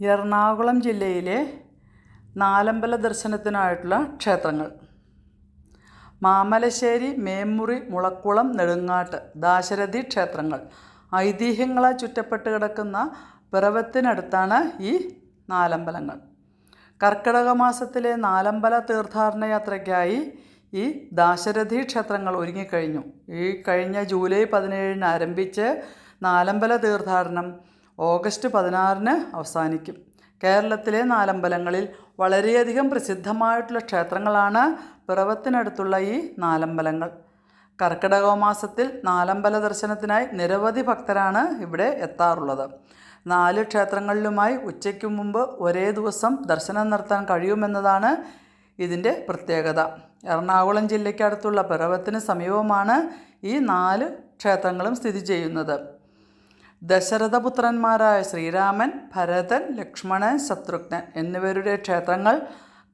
എറണാകുളം ജില്ലയിലെ നാലമ്പല ദർശനത്തിനായിട്ടുള്ള ക്ഷേത്രങ്ങൾ. മാമലശ്ശേരി മേമ്മുറി മുളക്കുളം നെടുങ്ങാട്ട് ദാശരഥി ക്ഷേത്രങ്ങൾ. ഐതിഹ്യങ്ങളാൽ ചുറ്റപ്പെട്ട് കിടക്കുന്ന പിറവത്തിനടുത്താണ് ഈ നാലമ്പലങ്ങൾ. കർക്കിടക മാസത്തിലെ നാലമ്പല തീർത്ഥാടന യാത്രയ്ക്കായി ഈ ദാശരഥി ക്ഷേത്രങ്ങൾ ഒരുങ്ങിക്കഴിഞ്ഞു. ഈ കഴിഞ്ഞ ജൂലൈ പതിനേഴിന് ആരംഭിച്ച് നാലമ്പല തീർത്ഥാടനം ഓഗസ്റ്റ് പതിനാറിന് അവസാനിക്കും. കേരളത്തിലെ നാലമ്പലങ്ങളിൽ വളരെയധികം പ്രസിദ്ധമായിട്ടുള്ള ക്ഷേത്രങ്ങളാണ് പിറവത്തിനടുത്തുള്ള ഈ നാലമ്പലങ്ങൾ. കർക്കിടക മാസത്തിൽ നാലമ്പല ദർശനത്തിനായി നിരവധി ഭക്തരാണ് ഇവിടെ എത്താറുള്ളത്. നാല് ക്ഷേത്രങ്ങളിലുമായി ഉച്ചയ്ക്ക് മുമ്പ് ഒരേ ദിവസം ദർശനം നടത്താൻ കഴിയുമെന്നതാണ് ഇതിന്റെ പ്രത്യേകത. എറണാകുളം ജില്ലയ്ക്കടുത്തുള്ള പിറവത്തിന് സമീപമാണ് ഈ നാല് ക്ഷേത്രങ്ങളും സ്ഥിതി ചെയ്യുന്നത്. ദശരഥപുത്രന്മാരായ ശ്രീരാമൻ ഭരതൻ ലക്ഷ്മണൻ ശത്രുഘ്നൻ എന്നിവരുടെ ക്ഷേത്രങ്ങൾ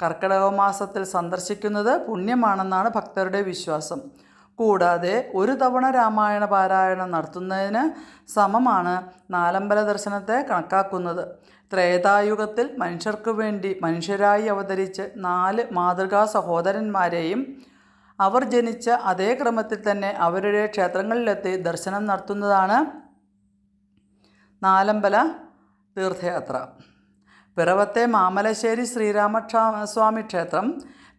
കർക്കിടക മാസത്തിൽ സന്ദർശിക്കുന്നത് പുണ്യമാണെന്നാണ് ഭക്തരുടെ വിശ്വാസം. കൂടാതെ ഒരു തവണ രാമായണ പാരായണം നടത്തുന്നതിന് സമമാണ് നാലമ്പല ദർശനത്തെ കണക്കാക്കുന്നത്. ത്രേതായുഗത്തിൽ മനുഷ്യർക്ക് വേണ്ടി മനുഷ്യരായി അവതരിച്ച് നാല് മാതൃകാ സഹോദരന്മാരെയും അവർ ജനിച്ച അതേ ക്രമത്തിൽ തന്നെ അവരുടെ ക്ഷേത്രങ്ങളിലെത്തി ദർശനം നടത്തുന്നതാണ് നാലമ്പല തീർത്ഥയാത്ര. പിറവത്തെ മാമലശ്ശേരി ശ്രീരാമ സ്വാമി ക്ഷേത്രം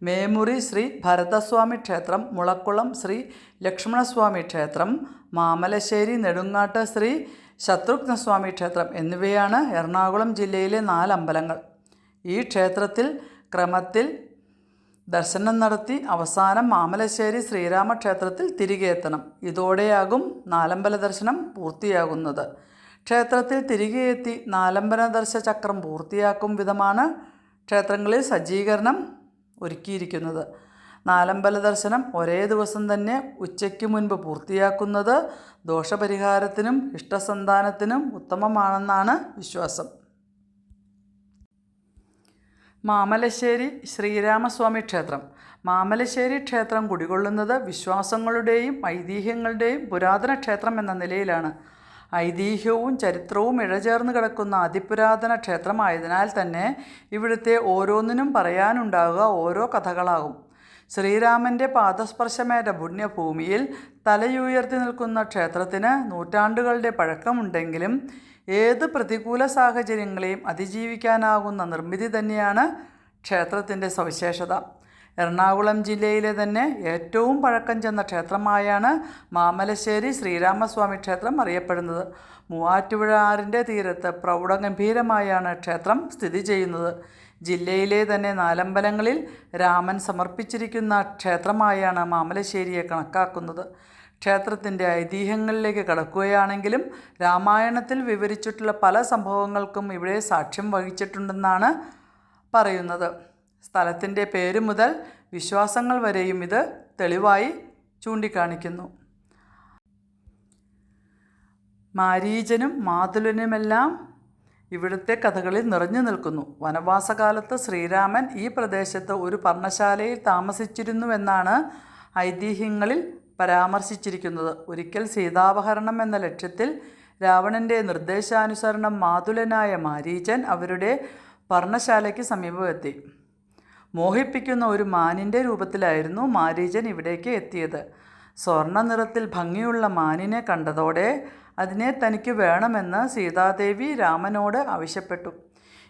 മേമുറി ശ്രീ ഭരതസ്വാമി ക്ഷേത്രം മുളക്കുളം ശ്രീ ലക്ഷ്മണസ്വാമി ക്ഷേത്രം മാമലശ്ശേരി നെടുങ്ങാട്ട് ശ്രീ ശത്രുഘ്നസ്വാമി ക്ഷേത്രം എന്നിവയാണ് എറണാകുളം ജില്ലയിലെ നാല് അമ്പലങ്ങൾ ഈ ക്ഷേത്രത്തിൽ ക്രമത്തിൽ ദർശനം നടത്തി അവസാനം മാമലശ്ശേരി ശ്രീരാമ ക്ഷേത്രത്തിൽ തിരികെ എത്തണം. ഇതോടെയാകും നാലമ്പല ദർശനം പൂർത്തിയാകുന്നത്. ക്ഷേത്രത്തിൽ തിരികെ എത്തി നാലമ്പല ദർശചക്രം പൂർത്തിയാക്കും വിധമാണ് ക്ഷേത്രങ്ങളിൽ സജ്ജീകരണം ഒരുക്കിയിരിക്കുന്നത്. നാലമ്പല ദർശനം ഒരേ ദിവസം തന്നെ ഉച്ചയ്ക്ക് മുൻപ് പൂർത്തിയാക്കുന്നത് ദോഷപരിഹാരത്തിനും ഇഷ്ടസന്താനത്തിനും ഉത്തമമാണെന്നാണ് വിശ്വാസം. മാമലശ്ശേരി ശ്രീരാമസ്വാമി ക്ഷേത്രം. മാമലശ്ശേരി ക്ഷേത്രം കുടികൊള്ളുന്നത് വിശ്വാസങ്ങളുടെയും ഐതിഹ്യങ്ങളുടെയും പുരാതന ക്ഷേത്രം എന്ന നിലയിലാണ്. ഐതിഹ്യവും ചരിത്രവും ഇഴചേർന്ന് കിടക്കുന്ന അതിപുരാതന ക്ഷേത്രമായതിനാൽ തന്നെ ഇവിടുത്തെ ഓരോന്നിനും പറയാനുണ്ടാവുക ഓരോ കഥകളാകും. ശ്രീരാമന്റെ പാദസ്പർശമേറ്റ പുണ്യഭൂമിയിൽ തലയുയർത്തി നിൽക്കുന്ന ക്ഷേത്രത്തിന് നൂറ്റാണ്ടുകളുടെ പഴക്കമുണ്ടെങ്കിലും ഏത് പ്രതികൂല സാഹചര്യങ്ങളെയും അതിജീവിക്കാനാകുന്ന നിർമ്മിതി തന്നെയാണ് ക്ഷേത്രത്തിന്റെ സവിശേഷത. എറണാകുളം ജില്ലയിലെ തന്നെ ഏറ്റവും പഴക്കം ചെന്ന ക്ഷേത്രമായാണ് മാമലശ്ശേരി ശ്രീരാമസ്വാമി ക്ഷേത്രം അറിയപ്പെടുന്നത്. മൂവാറ്റുപുഴ ആറിന്റെ തീരത്ത് പ്രൗഢഗംഭീരമായാണ് ക്ഷേത്രം സ്ഥിതി ചെയ്യുന്നത്. ജില്ലയിലെ തന്നെ നാലമ്പലങ്ങളിൽ രാമൻ സമർപ്പിച്ചിരിക്കുന്ന ക്ഷേത്രമായാണ് മാമലശ്ശേരിയെ കണക്കാക്കുന്നത്. ക്ഷേത്രത്തിന്റെ ഐതിഹ്യങ്ങളിലേക്ക് കടക്കുകയാണെങ്കിലും രാമായണത്തിൽ വിവരിച്ചിട്ടുള്ള പല സംഭവങ്ങൾക്കും ഇവിടെ സാക്ഷ്യം വഹിച്ചിട്ടുണ്ടെന്നാണ് പറയുന്നത്. സ്ഥലത്തിന്റെ പേര് മുതൽ വിശ്വാസങ്ങൾ വരെയും ഇത് തെളിവായി ചൂണ്ടിക്കാണിക്കുന്നു. മാരീചനും മാതുലനുമെല്ലാം ഇവിടുത്തെ കഥകളിൽ നിറഞ്ഞു നിൽക്കുന്നു. വനവാസകാലത്ത് ശ്രീരാമൻ ഈ പ്രദേശത്ത് ഒരു പർണശാലയിൽ താമസിച്ചിരുന്നുവെന്നാണ് ഐതിഹ്യങ്ങളിൽ പരാമർശിച്ചിരിക്കുന്നത്. ഒരിക്കൽ സീതാപഹരണം എന്ന ലക്ഷ്യത്തിൽ രാവണന്റെ നിർദ്ദേശാനുസരണം മാതുലനായ മാരീചൻ അവരുടെ പർണശാലയ്ക്ക് സമീപമെത്തി. മോഹിപ്പിക്കുന്ന ഒരു മാനിന്റെ രൂപത്തിലായിരുന്നു മാരീചൻ ഇവിടേക്ക് എത്തിയത്. സ്വർണ നിറത്തിൽ ഭംഗിയുള്ള മാനിനെ കണ്ടതോടെ അതിനെ തനിക്ക് വേണമെന്ന് സീതാദേവി രാമനോട് ആവശ്യപ്പെട്ടു.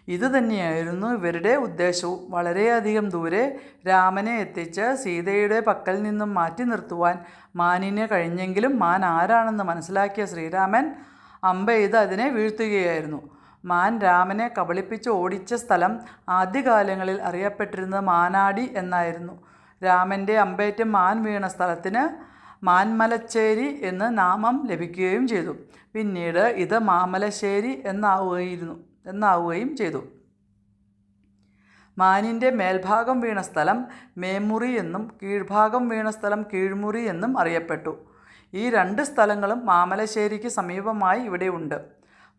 ഇതുതന്നെയായിരുന്നു ഇവരുടെ ഉദ്ദേശവും. വളരെയധികം ദൂരെ രാമനെ എത്തിച്ച് സീതയുടെ പക്കൽ നിന്നും മാറ്റി നിർത്തുവാൻ മാനിന് കഴിഞ്ഞെങ്കിലും മാൻ ആരാണെന്ന് മനസ്സിലാക്കിയ ശ്രീരാമൻ അമ്പെയ്ത് അതിനെ വീഴ്ത്തുകയായിരുന്നു. മാൻ രാമനെ കബളിപ്പിച്ച് ഓടിച്ച സ്ഥലം ആദ്യകാലങ്ങളിൽ അറിയപ്പെട്ടിരുന്നത് മാനാടി എന്നായിരുന്നു. രാമന്റെ അമ്പേറ്റ് മാൻ വീണ സ്ഥലത്തിന് മാൻമലച്ചേരി എന്ന് നാമം ലഭിക്കുകയും ചെയ്തു. പിന്നീട് ഇത് മാമലശ്ശേരി എന്നാവുകയിരുന്നു എന്നാവുകയും ചെയ്തു. മാനിന്റെ മേൽഭാഗം വീണ സ്ഥലം മേമുറി എന്നും കീഴ്ഭാഗം വീണ സ്ഥലം കീഴ്മുറി എന്നും അറിയപ്പെട്ടു. ഈ രണ്ട് സ്ഥലങ്ങളും മാമലശ്ശേരിക്ക് സമീപമായി ഇവിടെയുണ്ട്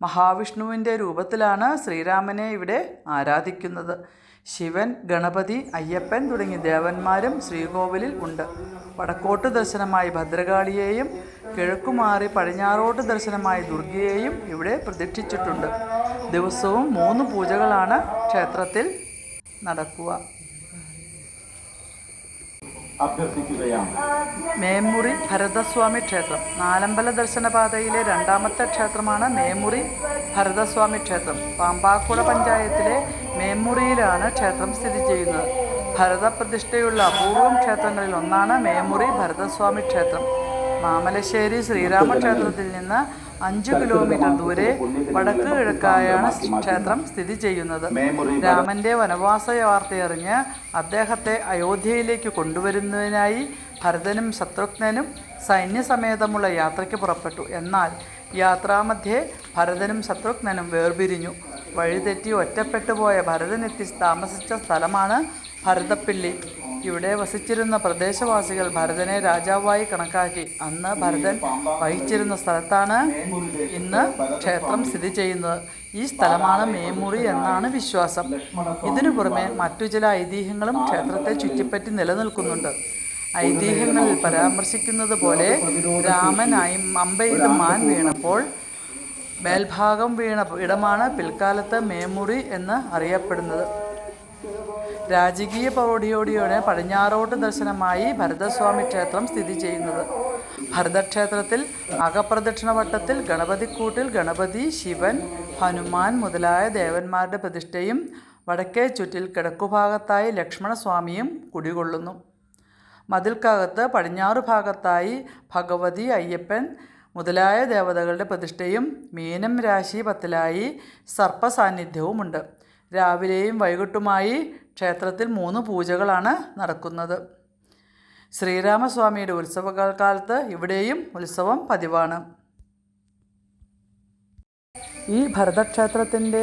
മഹാവിഷ്ണുവിന്റെ രൂപത്തിലാണ് ശ്രീരാമനെ ഇവിടെ ആരാധിക്കുന്നത്. ശിവൻ ഗണപതി അയ്യപ്പൻ തുടങ്ങിയ ദേവന്മാരും ശ്രീകോവിലിൽ ഉണ്ട്. വടക്കോട്ട് ദർശനമായി ഭദ്രകാളിയെയും കിഴക്കുമാറി പടിഞ്ഞാറോട്ട് ദർശനമായി ദുർഗയെയും ഇവിടെ പ്രതിഷ്ഠിച്ചിട്ടുണ്ട്. ദിവസവും മൂന്ന് പൂജകളാണ് ക്ഷേത്രത്തിൽ നടക്കുക. അഭ്യർത്ഥിക്കുകയാണ്. മേമുറി ഭരതസ്വാമി ക്ഷേത്രം. നാലമ്പല ദർശനപാതയിലെ രണ്ടാമത്തെ ക്ഷേത്രമാണ് മേമുറി ഭരതസ്വാമി ക്ഷേത്രം. പാമ്പാക്കുള പഞ്ചായത്തിലെ മേമുറിയിലാണ് ക്ഷേത്രം സ്ഥിതി ചെയ്യുന്നത്. ഭരതപ്രതിഷ്ഠയുള്ള അപൂർവം ക്ഷേത്രങ്ങളിൽ ഒന്നാണ് മേമുറി ഭരതസ്വാമി ക്ഷേത്രം. മാമലശ്ശേരി ശ്രീരാമക്ഷേത്രത്തിൽ നിന്ന് അഞ്ച് കിലോമീറ്റർ ദൂരെ വടക്ക് കിഴക്കായാണ് ക്ഷേത്രം സ്ഥിതി ചെയ്യുന്നത്. രാമന്റെ വനവാസ വാർത്തയറിഞ്ഞ് അദ്ദേഹത്തെ അയോധ്യയിലേക്ക് കൊണ്ടുവരുന്നതിനായി ഭരതനും ശത്രുഘ്നനും സൈന്യസമേതമുള്ള യാത്രയ്ക്ക് പുറപ്പെട്ടു. എന്നാൽ യാത്രാമധ്യേ ഭരതനും ശത്രുഘ്നനും വേർപിരിഞ്ഞു. വഴിതെറ്റി ഒറ്റപ്പെട്ടുപോയ ഭരതനെത്തി താമസിച്ച സ്ഥലമാണ് ഭരതപ്പിള്ളി. ഇവിടെ വസിച്ചിരുന്ന പ്രദേശവാസികൾ ഭരതനെ രാജാവായി കണക്കാക്കി. അന്ന് ഭരതൻ വഹിച്ചിരുന്ന സ്ഥലത്താണ് ഇന്ന് ക്ഷേത്രം സ്ഥിതി ചെയ്യുന്നത്. ഈ സ്ഥലമാണ് മേമുറി എന്നാണ് വിശ്വാസം. ഇതിനു പുറമെ മറ്റു ചില ഐതിഹ്യങ്ങളും ക്ഷേത്രത്തെ ചുറ്റിപ്പറ്റി നിലനിൽക്കുന്നുണ്ട്. ഐതിഹ്യങ്ങളിൽ പരാമർശിക്കുന്നത് പോലെ രാമൻ അമ്പയിൽ മാൻ വീണപ്പോൾ മേൽഭാഗം വീണ ഇടമാണ് പിൽക്കാലത്ത് മേമുറി എന്ന് അറിയപ്പെടുന്നത്. രാജകീയ പ്രൗഢിയോടെയാണ് പടിഞ്ഞാറോട്ട് ദർശനമായി ഭരതസ്വാമി ക്ഷേത്രം സ്ഥിതി ചെയ്യുന്നത്. ഭരതക്ഷേത്രത്തിൽ അകപ്രദക്ഷിണവട്ടത്തിൽ ഗണപതിക്കൂട്ടിൽ ഗണപതി ശിവൻ ഹനുമാൻ മുതലായ ദേവന്മാരുടെ പ്രതിഷ്ഠയും വടക്കേ ചുറ്റിൽ കിഴക്കുഭാഗത്തായി ലക്ഷ്മണസ്വാമിയും കുടികൊള്ളുന്നു. മതിൽക്കകത്ത് പടിഞ്ഞാറ് ഭാഗത്തായി ഭഗവതി അയ്യപ്പൻ മുതലായ ദേവതകളുടെ പ്രതിഷ്ഠയും മീനം രാശി പത്തിലായി സർപ്പസാന്നിധ്യവുമുണ്ട്. രാവിലെയും വൈകിട്ടുമായി ക്ഷേത്രത്തിൽ മൂന്ന് പൂജകളാണ് നടക്കുന്നത്. ശ്രീരാമസ്വാമിയുടെ ഉത്സവകാലത്ത് ഇവിടെയും ഉത്സവം പതിവാണ്. ഈ ഭരതക്ഷേത്രത്തിന്റെ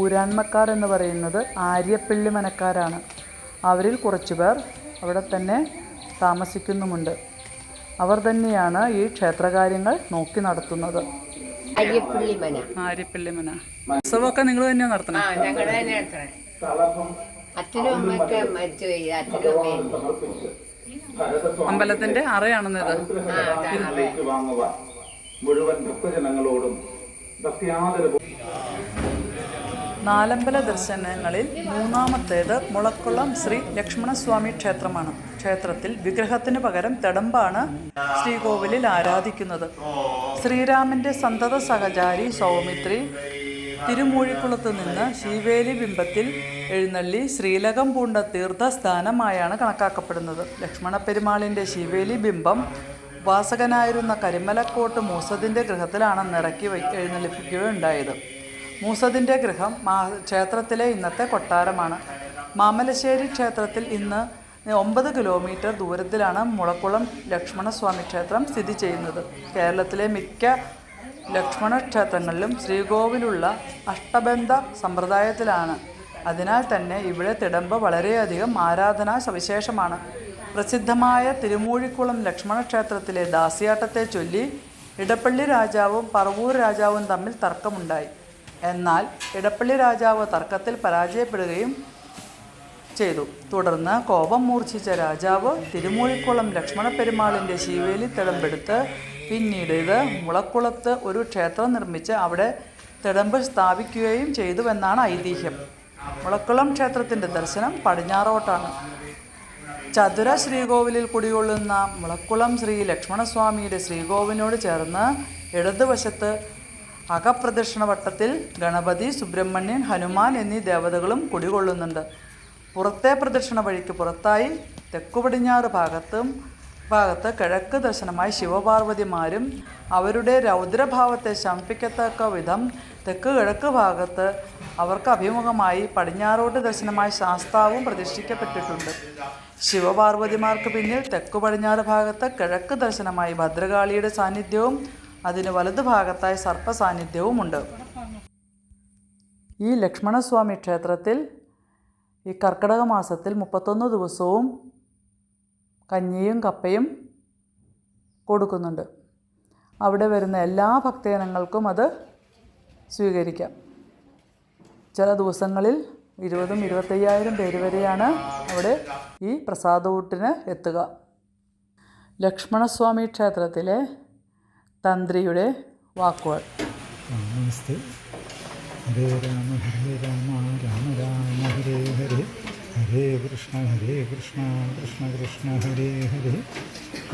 ഊരാൺമക്കാർ എന്ന് പറയുന്നത് ആര്യപ്പള്ളി മനക്കാരാണ്. അവരിൽ കുറച്ചുപേർ അവിടെ തന്നെ താമസിക്കുന്നുമുണ്ട്. അവർ തന്നെയാണ് ഈ ക്ഷേത്രകാര്യങ്ങൾ നോക്കി നടത്തുന്നത്. അയ്യപ്പള്ളി മന. ആര്യപ്പള്ളി മന. ഉത്സവമൊക്കെ നിങ്ങൾ തന്നെയാണ് നടത്തണം? അച്ഛനും അമ്മയൊക്കെ മരിച്ചു പോയി അച്ഛനും അമ്മയും. അമ്പലത്തിന്റെ വാങ്ങുവാൻ മുഴുവൻ ഭക്തജനങ്ങളോടും നാലമ്പല ദർശനങ്ങളിൽ മൂന്നാമത്തേത് മുളക്കുളം ശ്രീ ലക്ഷ്മണസ്വാമി ക്ഷേത്രമാണ്. ക്ഷേത്രത്തിൽ വിഗ്രഹത്തിന് പകരം തെടമ്പാണ് ശ്രീകോവിലിൽ ആരാധിക്കുന്നത്. ശ്രീരാമന്റെ സന്തത സഹചാരി സൗമിത്രി തിരുമൂഴിക്കുളത്ത് നിന്ന് ശീവേലി ബിംബത്തിൽ എഴുന്നള്ളി ശ്രീലകം പൂണ്ട തീർത്ഥസ്ഥാനമായാണ് കണക്കാക്കപ്പെടുന്നത്. ലക്ഷ്മണ പെരുമാളിന്റെ ശിവേലി ബിംബം വാസകനായിരുന്ന കരിമലക്കോട്ട് മൂസദിന്റെ ഗൃഹത്തിലാണ് നിറക്കി എഴുന്നള്ളിപ്പിക്കുകയുണ്ടായത്. മൂസദിന്റെ ഗൃഹം മാ ക്ഷേത്രത്തിലെ ഇന്നത്തെ കൊട്ടാരമാണ്. മാമലശ്ശേരി ക്ഷേത്രത്തിൽ ഇന്ന് ഒമ്പത് കിലോമീറ്റർ ദൂരത്തിലാണ് മുളക്കുളം ലക്ഷ്മണസ്വാമി ക്ഷേത്രം സ്ഥിതി ചെയ്യുന്നത്. കേരളത്തിലെ മിക്ക ലക്ഷ്മണ ക്ഷേത്രങ്ങളിലും ശ്രീകോവിലുള്ള അഷ്ടബന്ധ സമ്പ്രദായത്തിലാണ്. അതിനാൽ തന്നെ ഇവിടെ തിടമ്പ് വളരെയധികം ആരാധനാ സവിശേഷമാണ് പ്രസിദ്ധമായ തിരുമൂഴിക്കുളം ലക്ഷ്മണക്ഷേത്രത്തിലെ ദാസിയാട്ടത്തെ ചൊല്ലി ഇടപ്പള്ളി രാജാവും പറവൂർ രാജാവും തമ്മിൽ തർക്കമുണ്ടായി. എന്നാൽ ഇടപ്പള്ളി രാജാവ് തർക്കത്തിൽ പരാജയപ്പെടുകയും ചെയ്തു. തുടർന്ന് കോപം മൂർച്ഛിച്ച രാജാവ് തിരുമൂഴിക്കുളം ലക്ഷ്മണ പെരുമാളിന്റെ ശിവേലി തിടമ്പെടുത്ത് പിന്നീട് ഇത് മുളക്കുളത്ത് ഒരു ക്ഷേത്രം നിർമ്മിച്ച് അവിടെ തിടമ്പ് സ്ഥാപിക്കുകയും ചെയ്തുവെന്നാണ് ഐതിഹ്യം. മുളക്കുളം ക്ഷേത്രത്തിന്റെ ദർശനം പടിഞ്ഞാറോട്ടാണ്. ചതുര ശ്രീകോവിലിൽ കുടികൊള്ളുന്ന മുളക്കുളം ശ്രീ ലക്ഷ്മണസ്വാമിയുടെ ശ്രീകോവിലിനോട് ചേർന്ന് ഇടതുവശത്ത് അകപ്രദക്ഷിണ വട്ടത്തിൽ ഗണപതി സുബ്രഹ്മണ്യൻ ഹനുമാൻ എന്നീ ദേവതകളും കുടികൊള്ളുന്നുണ്ട്. പുറത്തെ പ്രദക്ഷിണ വഴിക്ക് പുറത്തായി തെക്കു പടിഞ്ഞാറ് ഭാഗത്തും ഭാഗത്ത് കിഴക്ക് ദർശനമായി ശിവപാർവതിമാരും അവരുടെ രൗദ്രഭാവത്തെ ശമിപ്പിക്കത്തക്ക വിധം തെക്ക് കിഴക്ക് ഭാഗത്ത് അവർക്ക് അഭിമുഖമായി പടിഞ്ഞാറോട്ട് ദർശനമായി ശാസ്താവും പ്രതിഷ്ഠിക്കപ്പെട്ടിട്ടുണ്ട്. ശിവപാർവതിമാർക്ക് പിന്നിൽ തെക്കു പടിഞ്ഞാറ് ഭാഗത്ത് കിഴക്ക് ദർശനമായി ഭദ്രകാളിയുടെ സാന്നിധ്യവും അതിന് വലതുഭാഗത്തായി സർപ്പ സാന്നിധ്യവുമുണ്ട് ഈ ലക്ഷ്മണസ്വാമി ക്ഷേത്രത്തിൽ ഈ കർക്കിടക മാസത്തിൽ മുപ്പത്തൊന്ന് ദിവസവും കഞ്ഞിയും കപ്പയും കൊടുക്കുന്നുണ്ട്. അവിടെ വരുന്ന എല്ലാ ഭക്തജനങ്ങൾക്കും അത് സ്വീകരിക്കാം. ചില ദിവസങ്ങളിൽ ഇരുപതും ഇരുപത്തയ്യായിരം പേര് വരെയാണ് അവിടെ ഈ പ്രസാദവൂട്ടിന് എത്തുക. ലക്ഷ്മണസ്വാമി ക്ഷേത്രത്തിലെ തന്ത്രിയുടെ വാക്കുകൾ. ഹരേ രാമ ഹരേ രാമ രാമ രാമ ഹരേ ഹരേ. ഹരേ കൃഷ്ണ ഹരേ കൃഷ്ണ കൃഷ്ണ കൃഷ്ണ ഹരേ ഹരേ.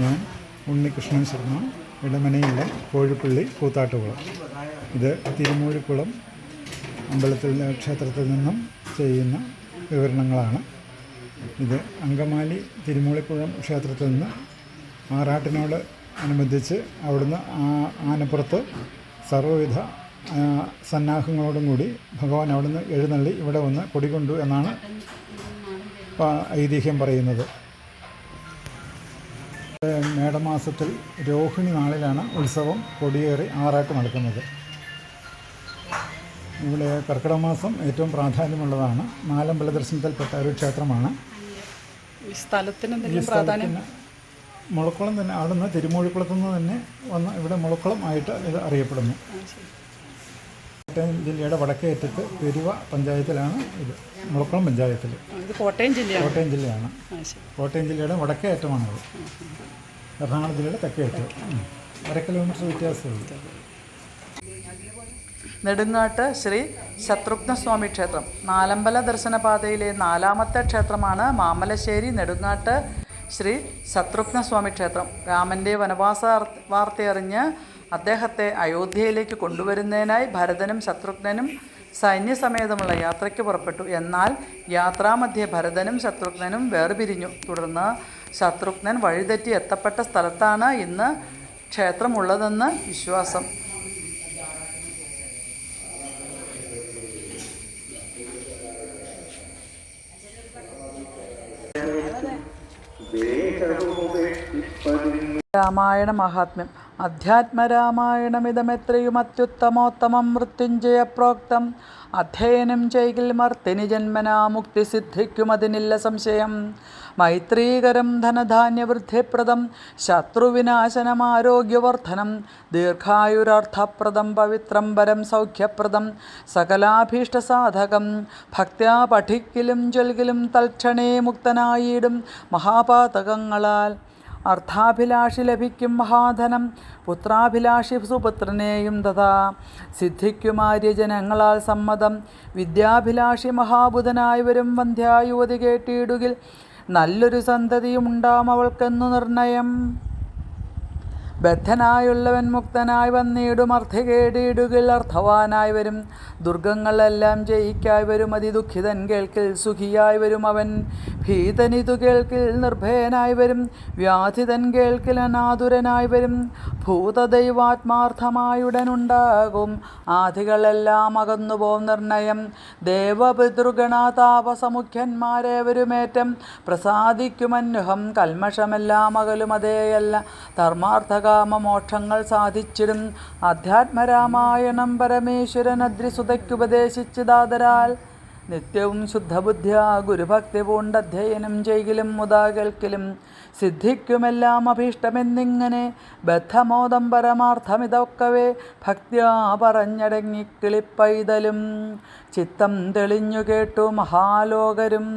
ഞാൻ ഉണ്ണികൃഷ്ണൻ ശർമ്മ ഇടമനയിലെ കോഴിപ്പള്ളി കൂത്താട്ടുകുളം ഇത് തിരുമൂഴിക്കുളം അമ്പലത്തിൽ ക്ഷേത്രത്തിൽ നിന്നും ചെയ്യുന്ന വിവരണങ്ങളാണ്. ഇത് അങ്കമാലി തിരുമൂളിക്കുളം ക്ഷേത്രത്തിൽ നിന്ന് ആറാട്ടിനോട് അനുബന്ധിച്ച് അവിടുന്ന് ആനപ്പുറത്ത് സർവവിധ സന്നാഹങ്ങളോടും കൂടി ഭഗവാൻ അവിടുന്ന് എഴുന്നള്ളി ഇവിടെ വന്ന് കൊടികൊണ്ടു എന്നാണ് ഐതിഹ്യം പറയുന്നത്. മേടമാസത്തിൽ രോഹിണി നാളിലാണ് ഉത്സവം കൊടിയേറി ആറാട്ട് നടക്കുന്നത്. ഇവിടെ കർക്കിടക മാസം ഏറ്റവും പ്രാധാന്യമുള്ളതാണ്. നാലമ്പല ദർശനത്തിൽപ്പെട്ട ഒരു ക്ഷേത്രമാണ്. ഈ സ്ഥലത്തിന് ഈ സ്ഥലത്തിന് മുളക്കുളം തന്നെ അവിടുന്ന് തിരുമൂഴിക്കുളത്തു നിന്ന് തന്നെ വന്ന് ഇവിടെ മുളക്കുളം ആയിട്ട് ഇത് അറിയപ്പെടുന്നു. കോട്ടയം ജില്ലയുടെ വടക്കേ അറ്റത്ത് പെരുവ പഞ്ചായത്തിലാണ് ഇത്. മുളക്കുളം പഞ്ചായത്തിൽ. ഇത് കോട്ടയം ജില്ലയാണ്. കോട്ടയം ജില്ലയാണ്. കോട്ടയം ജില്ലയുടെ വടക്കേ അറ്റമാണത് എറണാകുളം ജില്ലയുടെ തെക്കേ അറ്റം ഉം. അര കിലോമീറ്റർ വ്യത്യാസമുള്ളൂ നെടുങ്ങാട്ട് ശ്രീ ശത്രുഘ്നസ്വാമി ക്ഷേത്രം. നാലമ്പല ദർശനപാതയിലെ നാലാമത്തെ ക്ഷേത്രമാണ് മാമലശ്ശേരി നെടുങ്ങാട്ട് ശ്രീ ശത്രുഘ്നസ്വാമി ക്ഷേത്രം. രാമന്റെ വനവാസ വാർത്തയറിഞ്ഞ് അദ്ദേഹത്തെ അയോധ്യയിലേക്ക് കൊണ്ടുവരുന്നതിനായി ഭരതനും ശത്രുഘ്നനും സൈന്യസമേതമുള്ള യാത്രയ്ക്ക് പുറപ്പെട്ടു. എന്നാൽ യാത്രാമധ്യേ ഭരതനും ശത്രുഘ്നനും വേർപിരിഞ്ഞു. തുടർന്ന് ശത്രുഘ്നൻ വഴിതെറ്റി എത്തപ്പെട്ട സ്ഥലത്താണ് ഇന്ന് ക്ഷേത്രമുള്ളതെന്ന് വിശ്വാസം. രാമായണ മഹാത്മ്യം. അധ്യാത്മരാമായണമിതമെത്രയും അത്യുത്തമോത്തമം മൃത്യുഞ്ജയ പ്രോക്തം അധ്യയനം ചെയ്കിൽ മർത്തിനി ജന്മനാ മുക്തി സിദ്ധിക്കുമതിനില്ല സംശയം. മൈത്രീകരം ധനധാന്യവൃദ്ധിപ്രദം ശത്രുവിനാശനം ആരോഗ്യവർദ്ധനം ദീർഘായുരർത്ഥപ്രദം പവിത്രം പരം സൗഖ്യപ്രദം സകലാഭീഷ്ടസാധകം ഭക്ത്യാ പഠിക്കിലും ചൊൽകിലും തൽക്ഷണേ മുക്തനായിടും മഹാപാതകങ്ങളാൽ. അർത്ഥാഭിലാഷി ലഭിക്കും മഹാധനം. പുത്രാഭിലാഷി സുപുത്രനെയും തഥാ. സിദ്ധിക്കുമാര്യ ജനങ്ങളാൽ സമ്മതം. വിദ്യാഭിലാഷി മഹാബുധനായി വരും വന്ധ്യായുവതി കേട്ടിയിടുകിൽ നല്ലൊരു സന്തതിയും ഉണ്ടാം അവൾക്കെന്നു നിർണയം. ബദ്ധനായുള്ളവൻ മുക്തനായി വന്നിടും അർത്ഥകേടിടുകിൽ അർത്ഥവാനായി വരും. ദുർഗങ്ങളെല്ലാം ജയിക്കായി വരും അതിദുഃഖിതൻ കേൾക്കിൽ സുഖിയായി വരും. അവൻ ഭീതനിതു കേൾക്കിൽ നിർഭയനായി വരും വ്യാധിതൻ കേൾക്കിൽ അനാതുരനായി വരും. ഭൂതദൈവാത്മാർത്ഥമായുടനുണ്ടാകും ആധികളെല്ലാം അകന്നുപോം നിർണയം. ദേവപിതൃഗണാതാപസമുഖ്യന്മാരേവരുമേറ്റം പ്രസാദിക്കുമന്യുഹം കൽമഷമെല്ലാം അകലും അതേയല്ല. ധർമാർത്ഥകാമ മോക്ഷങ്ങൾ സാധിച്ചിടും. അധ്യാത്മരാമായണം പരമേശ്വരൻ അദ്രിസുതയ്ക്കുപദേശിച്ചതാതരാൽ നിത്യവും ശുദ്ധബുദ്ധിയാ ഗുരുഭക്തി പൂണ്ടധ്യയനം ചെയ്കിലും മുതാ കേൾക്കിലും. സിദ്ധിക്കുമെല്ലാം അഭീഷ്ടമെന്നിങ്ങനെ ബദ്ധമോദം പരമാർത്ഥമിതൊക്കവേ പറഞ്ഞടങ്ങി കിളിപ്പൈതലും. ചിത്തം തെളിഞ്ഞു കേട്ടു മഹാലോകരും.